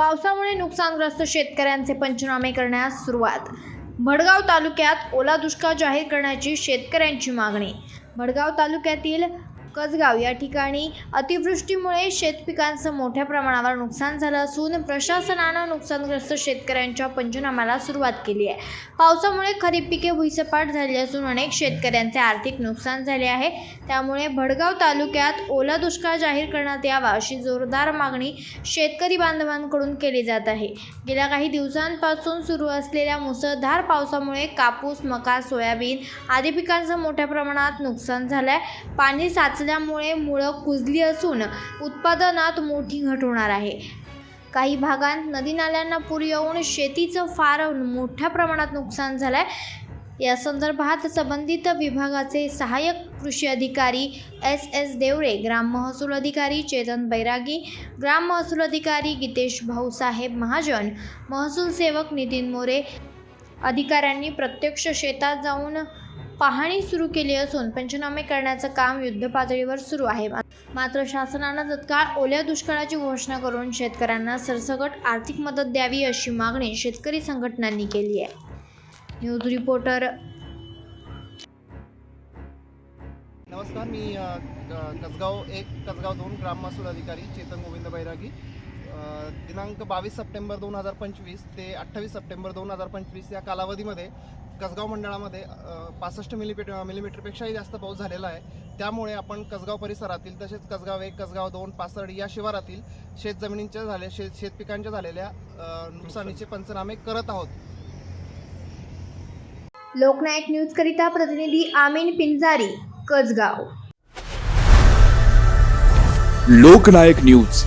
पावसामुळे नुकसानग्रस्त शेतकऱ्यांचे पंचनामे करण्यास सुरुवात. भडगाव तालुक्यात ओला दुष्काळ जाहीर करण्याची शेतकऱ्यांची मागणी. भडगाव तालुक्यातील कसगाव या ठिकाणी अतिवृष्टीमुळे शेतपिकांचं मोठ्या प्रमाणावर नुकसान झालं असून प्रशासनानं नुकसानग्रस्त शेतकऱ्यांच्या पंचनाम्याला सुरुवात केली आहे. पावसामुळे खरीप पिके भुईसपाट झाली असून अनेक शेतकऱ्यांचे आर्थिक नुकसान झाले आहे. त्यामुळे भडगाव तालुक्यात ओला दुष्काळ जाहीर करण्यात यावा अशी जोरदार मागणी शेतकरी बांधवांकडून केली जात आहे. गेल्या काही दिवसांपासून सुरू असलेल्या मुसळधार पावसामुळे कापूस मका सोयाबीन आदी पिकांचं मोठ्या प्रमाणात नुकसान झालं आहे पाणी साच वाचल्यामुळे मुळं कुजली असून उत्पादनात मोठी घट होणार आहे. काही भागांत नदी नाल्यांना पूर येऊन शेतीचं फार मोठ्या प्रमाणात नुकसान झालं आहे या संदर्भात संबंधित विभागाचे सहाय्यक कृषी अधिकारी एस एस देवळे ग्राम महसूल अधिकारी चेतन बैरागी ग्राम महसूल अधिकारी गीतेश भाऊसाहेब महाजन महसूल सेवक नितीन मोरे अधिकाऱ्यांनी प्रत्यक्ष शेतात जाऊन पाहणी सुरू केली असून पंचनामे करण्याचं काम युद्धपातळीवर सुरू आहे. मात्र शासनानं तत्काळ ओल्या दुष्काळाची घोषणा करून शेतकऱ्यांना सरसकट आर्थिक मदत द्यावी अशी मागणी शेतकरी संघटनांनी केली आहे. न्यूज रिपोर्टर नमस्कार मी कसगाव एक कसगाव दोन ग्राम महसूल अधिकारी चेतन गोविंद बैरागी. दिनांक बावीस सप्टेंबर दोन हजार पंचवीस ते अठ्ठावीस सप्टेंबर दोन हजार पंचवीस या कालावधीमध्ये कसगाव मंडळामध्ये पासष्ट मिलीमीटर मिलीमीटरपेक्षाही जास्त पाऊस झालेला आहे. त्यामुळे आपण कसगाव परिसरातील तसेच कसगाव एक कसगाव दोन पासर्ड या शिवारातील शेतजमिनींच्या झाले शेत शेतपिकांच्या झालेल्या नुकसानीचे पंचनामे करत आहोत. लोकनायक न्यूज करिता प्रतिनिधी आमीन पिंजारी कसगाव. लोकनायक न्यूज.